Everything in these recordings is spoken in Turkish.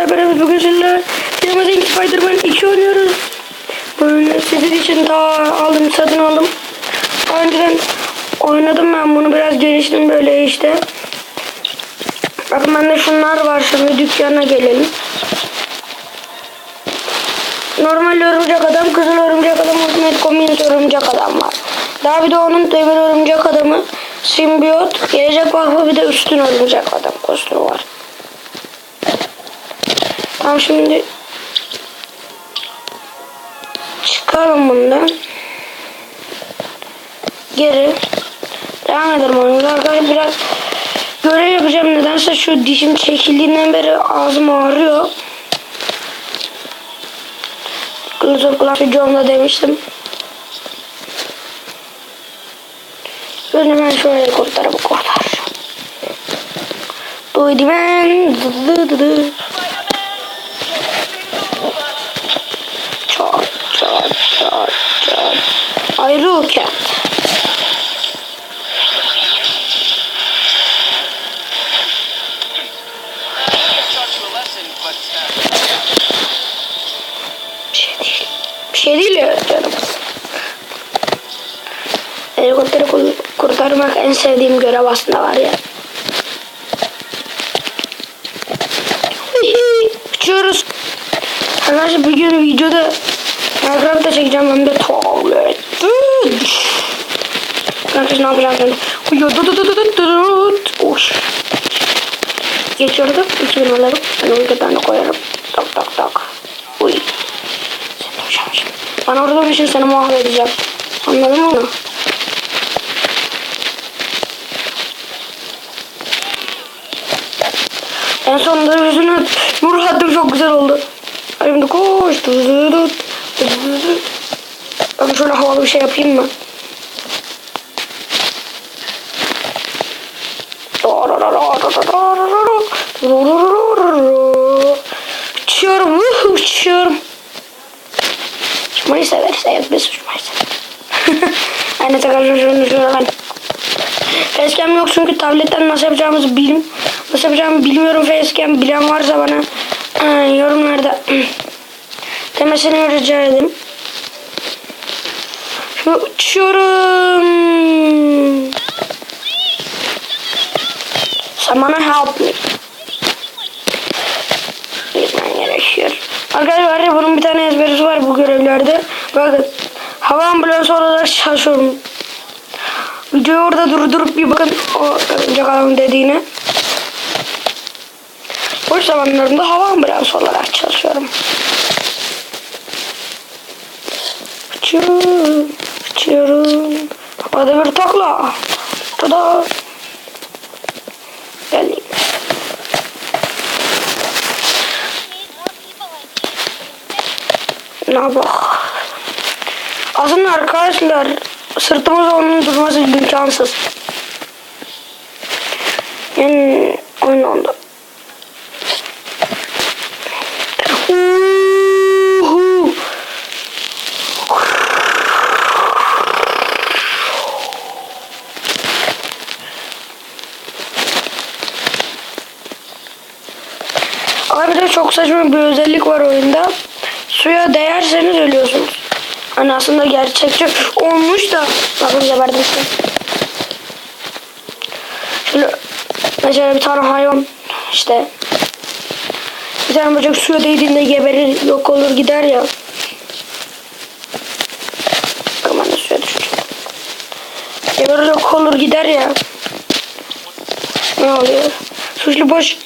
arkadaşlar bugün sizinle Amazing Spider-Man 2 oynuyoruz. Böyle sizin için daha aldım satın aldım. Önceden oynadım ben bunu biraz geliştim böyle işte. Bakın bende şunlar var şimdi dükkana gelelim. Normal örümcek adam, kızıl örümcek adam, ultimate combined örümcek adam var. Daha bir de onun demir örümcek adamı, simbiyot, gelecek vakfı bir de üstün örümcek adam kostümü var. Tamam şimdi çıkalım bundan. Geri devam edelim oyunumuza. Arkadaşlar biraz görev yapacağım. Nedense şu dişim çekildiğinden beri ağzım ağrıyor. Close Class videomda demiştim. Helikopteri kurtaracağım. Duydu ben. Dı dı dı dı. Çat çat çat. Ay roket. taught you a lesson, but uh, Bir şey. Bir şey değil ya canım. Helikopteri kur- kurtarmak en sevdiğim görev aslında var ya. Uçuyoruz. Arkadaşlar bir gün videoda Minecraft'ta çekeceğim hem de tuvalet. Arkadaşlar ne yapacağım şimdi? Uyu du du du du du du Uş. Geçiyordum. 2000 alırım. Ben onu ben de koyarım. Tak tak tak. Uy. Seni uçağım şimdi. Ben orada için seni mahvedeceğim. Anladın mı? En sonunda yüzünü hattım çok güzel oldu. Şimdi koş. Dı dı dı Ben şöyle havalı bir şey yapayım mı? Uçuyorum, uçuyorum. Uçmayı severiz, evet biz uçmayı severiz. Anne tekrar şunu şunu ben. Facecam yok çünkü tabletten nasıl yapacağımızı bilim nasıl yapacağımı bilmiyorum facecam bilen varsa bana e, yorumlarda demesini rica edeyim. Şimdi uçuyorum. Someone help me. Gitmen gerekiyor. Arkadaşlar bunun bir tane ezberisi var bu görevlerde. Bakın hava ambulansı olarak çalışıyorum. Videoyu orada durdurup bir bakın o örümcek adamın dediğine. Boş zamanlarımda hava ambulansı olarak çalışıyorum. Uçuyorum, uçuyorum. Havada bir takla. Tada. Geldim. Ne bak. Aslında arkadaşlar sırtımız onun durması imkansız. Yani oyun oldu. Ama bir de çok saçma bir özellik var oyunda. Suya değerseniz ölüyorsunuz. Hani aslında gerçekçi olmuş da. Bakın geberdim size. Şöyle mesela bir tane hayvan işte bir tane böcek suya değdiğinde geberir yok olur gider ya. De suya düşeceğim. Geberir yok olur gider ya. Ne oluyor? Suçlu boş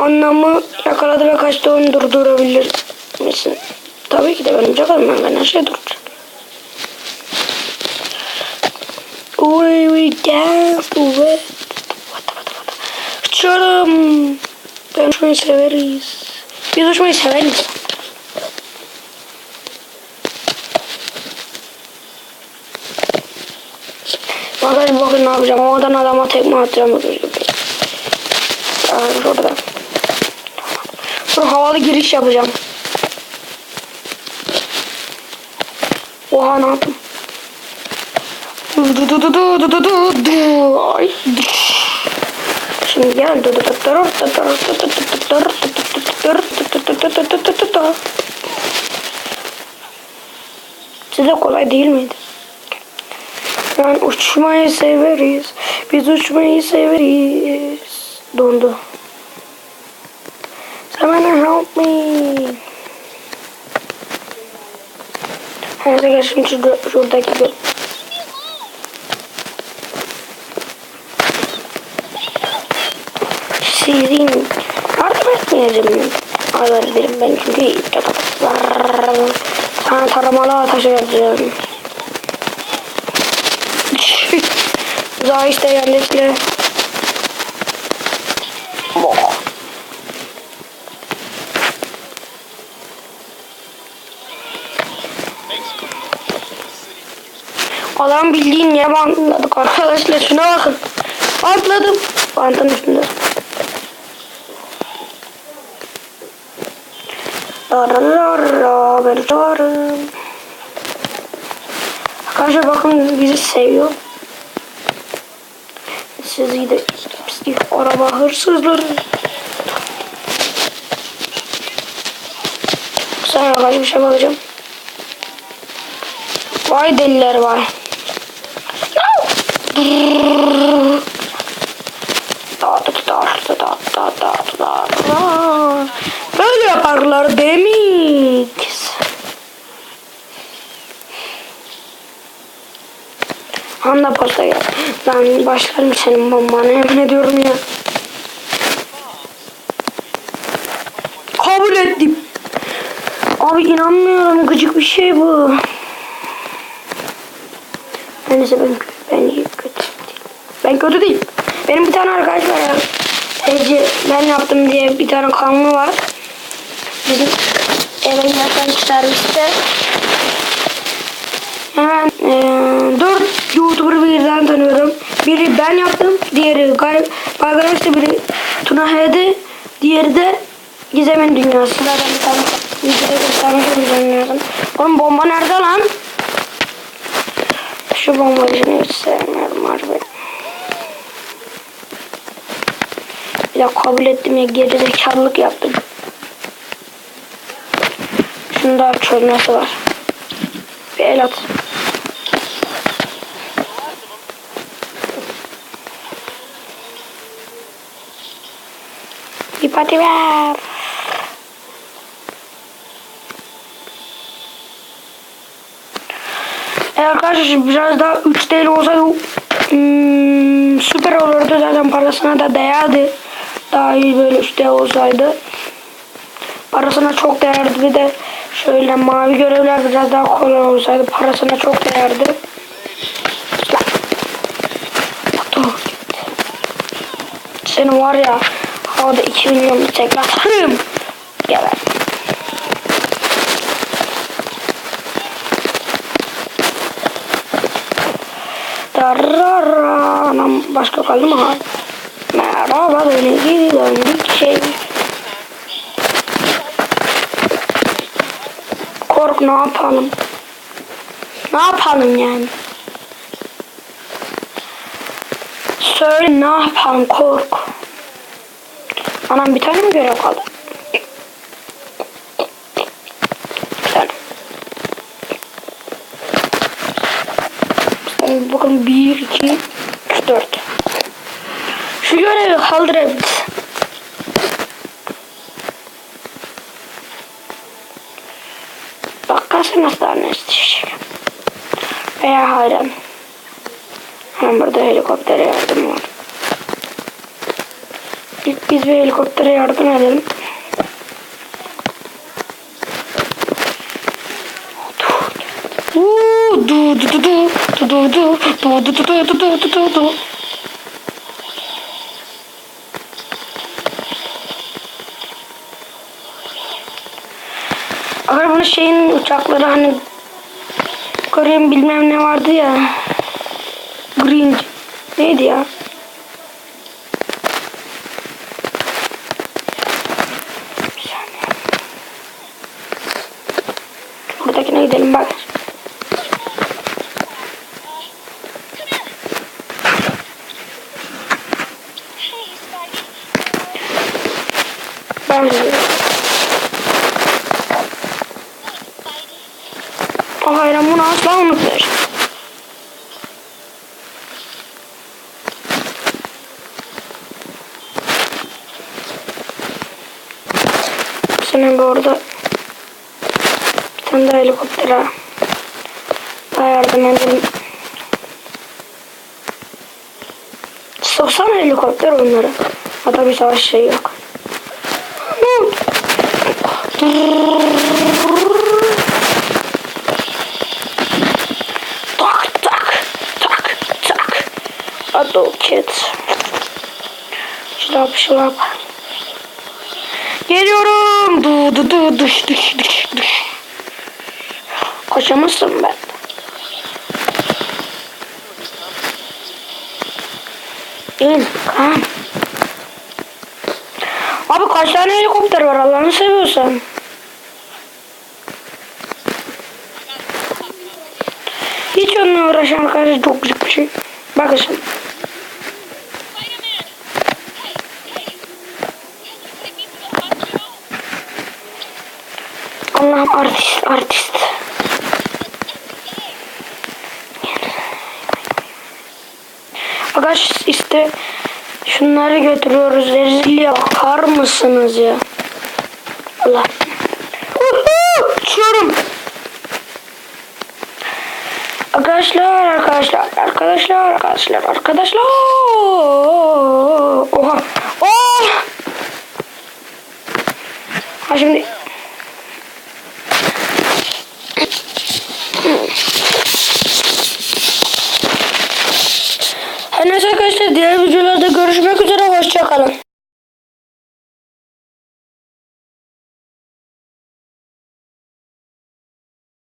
anlamı yakaladı ve kaçtı onu durdurabilir misin? Tabii ki de benim canım ben, her şey duracağım. We we dance to it. Vata vata vata. Uçuyorum. Ben uçmayı severiz. Biz uçmayı severiz. Bakın bakın ne yapacağım. Oradan adama tekme atacağım. Aa, şurada. Sonra havalı giriş yapacağım. Oha ne yaptım? Du du du du du du du du. Ay. Şimdi gel. Size kolay değil miydi? Yani uçmayı severiz. Biz uçmayı severiz. Dondu help me. Hayır şimdi şurada, şuradaki göl. Sizin yardım etmeyeceğim. Arada derim ben çünkü sana taramalı taşı vereceğim. Zahiste yanlışlıkla. Bildiğin yere bantladık arkadaşlar. Şuna bakın. Bantladım. Bantın üstünde. Dararara, ben çağırım. Arkadaşlar bakın bizi seviyor. Sizi de pislik araba hırsızları. Sen arkadaşlar bir şey bakacağım. Vay deliler vay. Böyle yaparlar demik. Anda posta gel. Ben başlarım senin bombana yemin ediyorum ya. Kabul ettim. Abi inanmıyorum gıcık bir şey bu. Neyse ben, ben kötü değil. Ben kötü değil. Benim bir tane arkadaş var ya. Ece ben yaptım diye bir tane kanlı var. Bizim eve yakın serviste. Hemen e, dört YouTuber birden tanıyorum. Biri ben yaptım. Diğeri Gay Baygaraj'da biri Tuna H'de. Diğeri de Gizem'in dünyası. Zaten bir tane göstermek lazım. Oğlum bomba nerede lan? Şu bombacını hiç sevmiyorum harbi. De kabul ettim ya gerizekalılık yaptım. Şunu da çölmesi var. Bir el at. Bir ver. E arkadaşlar biraz daha 3 TL olsaydı hmm, süper olurdu zaten parasına da değerdi. Daha iyi böyle 3 TL olsaydı. Parasına çok değerdi bir de şöyle mavi görevler biraz daha kolay olsaydı parasına çok değerdi. Senin var ya havada 2 milyon bir tekrar atarım. Geber. Darara. Anam başka kaldı mı? Merhaba beni geri döndük şey. Kork ne yapalım? Ne yapalım yani? Söyle ne yapalım kork. Anam bir tane mi görev kaldı? Ee, Bakın 1, 2, 3, 4. Şu görevi kaldırabiliriz. Bakkası nasıl anlaştık? Veya halen. Hemen burada helikoptere yardım var. İlk biz bir helikoptere yardım edelim. Doğdu doğdu doğdu doğdu. Agar bunu şeyin uçakları hani Korean bilmem ne vardı ya. Green. Neydi ya? Buradakine gidelim bak. O hayran bunu asla unutmayacak. Senin bir orada bir tane daha helikopter ha. Daha yardım edelim. Soksana helikopter onları. Hatta bir savaş şey yok. Tak tak tak tak. Adult kids. Şılap şılap. Geliyorum. Du du du düş düş düş düş. Koşamazsın ben. İn kan. Abi kaç tane helikopter var Allah'ını seviyorsan. Hiç onunla uğraşan arkadaşlar çok güzel bir şey. Bakın şimdi. Allah'ım artist artist. Arkadaş işte şunları götürüyoruz. Rezilliğe bakar mısınız ya? Allah. Uçuyorum. Arkadaşlar, arkadaşlar, arkadaşlar, arkadaşlar, arkadaşlar.